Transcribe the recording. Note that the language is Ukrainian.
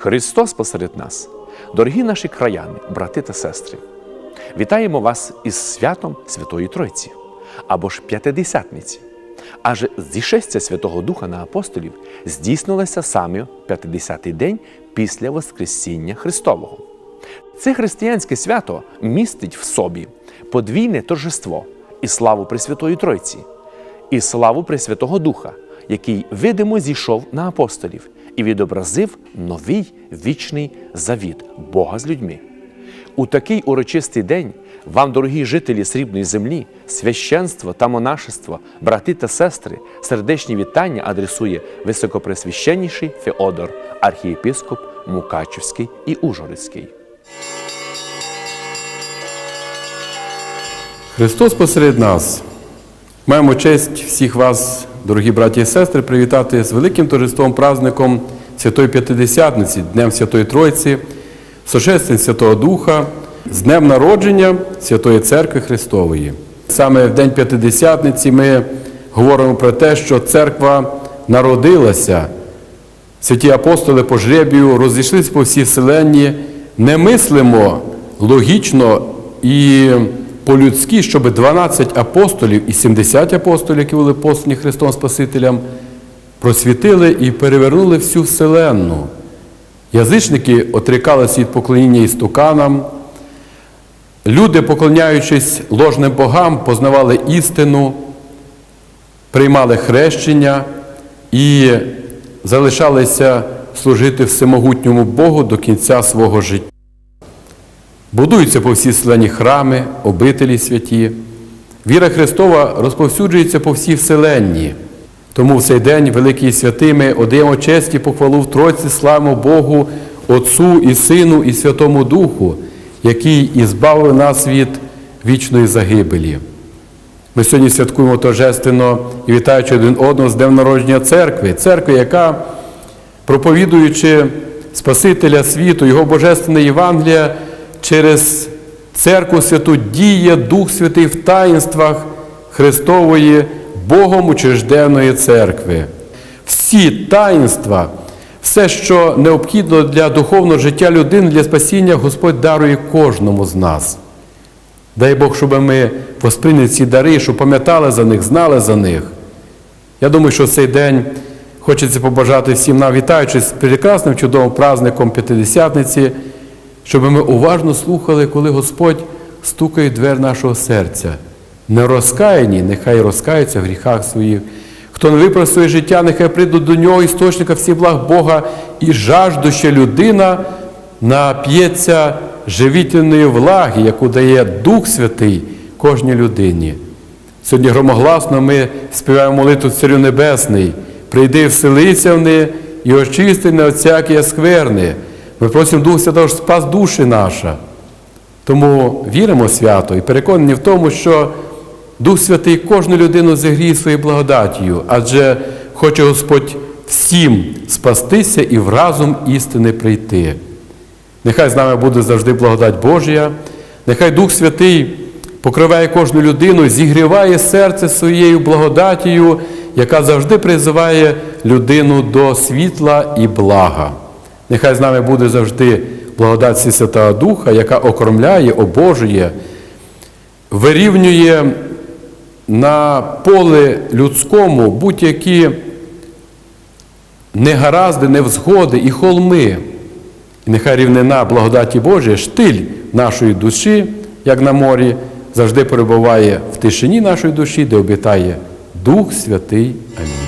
Христос посеред нас, дорогі наші краяни, брати та сестри, вітаємо вас із святом Святої Тройці або ж П'ятидесятниці. Аже зішестя Святого Духа на апостолів здійснилося саме 50-й день після Воскресіння Христового. Це християнське свято містить в собі подвійне торжество і славу Пресвятої Тройці, і славу Пресвятого Духа, який видимо зійшов на апостолів і відобразив новий вічний завіт Бога з людьми. У такий урочистий день вам, дорогі жителі срібної землі, священство та монашество, брати та сестри, сердечні вітання адресує високопресвященніший Феодор, архієпископ Мукачівський і Ужгородський. Христос посеред нас. Маємо честь всіх вас, дорогі браті і сестри, привітати з великим торжеством праздником Святої П'ятидесятниці, Днем Святої Тройці, сошествень Святого Духа, з Днем народження Святої Церкви Христової. Саме в День П'ятидесятниці ми говоримо про те, що церква народилася. Святі апостоли по жребію розійшлись по всій вселенні, не мислимо логічно і по-людськи, щоб 12 апостолів і 70 апостолів, які були послані Христом Спасителям, просвітили і перевернули всю вселенну. Язичники отрікалися від поклоніння істуканам, люди, поклоняючись ложним богам, познавали істину, приймали хрещення і залишалися служити всемогутньому Богу до кінця свого життя. Будуються по всій вселенні храми, обителі святі. Віра Христова розповсюджується по всій вселенні. Тому в цей день, великий і святий, ми одаємо честь і похвалу в Тройці, славимо Богу, Отцу і Сину, і Святому Духу, який і збавив нас від вічної загибелі. Ми сьогодні святкуємо торжественно і вітаючи один одного з Днем народження церкви, церкви, яка, проповідуючи Спасителя світу, Його Божественне Євангелія, через церкву святу діє Дух Святий в таїнствах Христової Богом учрежденої церкви. Всі таїнства, все, що необхідно для духовного життя людини, для спасіння, Господь дарує кожному з нас. Дай Бог, щоб ми посприйняли ці дари, щоб пам'ятали за них, знали за них. Я думаю, що цей день хочеться побажати всім нам, вітаючись з прекрасним чудовим праздником П'ятидесятниці, щоб ми уважно слухали, коли Господь стукає в двер нашого серця. Не розкаяні, нехай розкаються в гріхах своїх. Хто не виправ своє життя, нехай прийдуть до нього, істочника всіх благ Бога, і жаждуща людина нап'ється живітельної влаги, яку дає Дух Святий кожній людині. Сьогодні громогласно ми співаємо молитву Царю Небесний, прийди вселися в не і очисти не всякі скверни. Ми просимо Дух Святого, щоб спас душі наша. Тому віримо в свято і переконані в тому, що Дух Святий кожну людину зігріє своєю благодаттю, адже хоче Господь всім спастися і в разум істини прийти. Нехай з нами буде завжди благодать Божія, нехай Дух Святий покриває кожну людину, зігріває серце своєю благодатію, яка завжди призиває людину до світла і блага. Нехай з нами буде завжди благодать Святого Духа, яка окромляє, обожує, вирівнює на поле людському будь-які негаразди, невзгоди і холми. І нехай рівнина благодаті Божої, штиль нашої душі, як на морі, завжди перебуває в тишині нашої душі, де обітає Дух Святий. Амінь.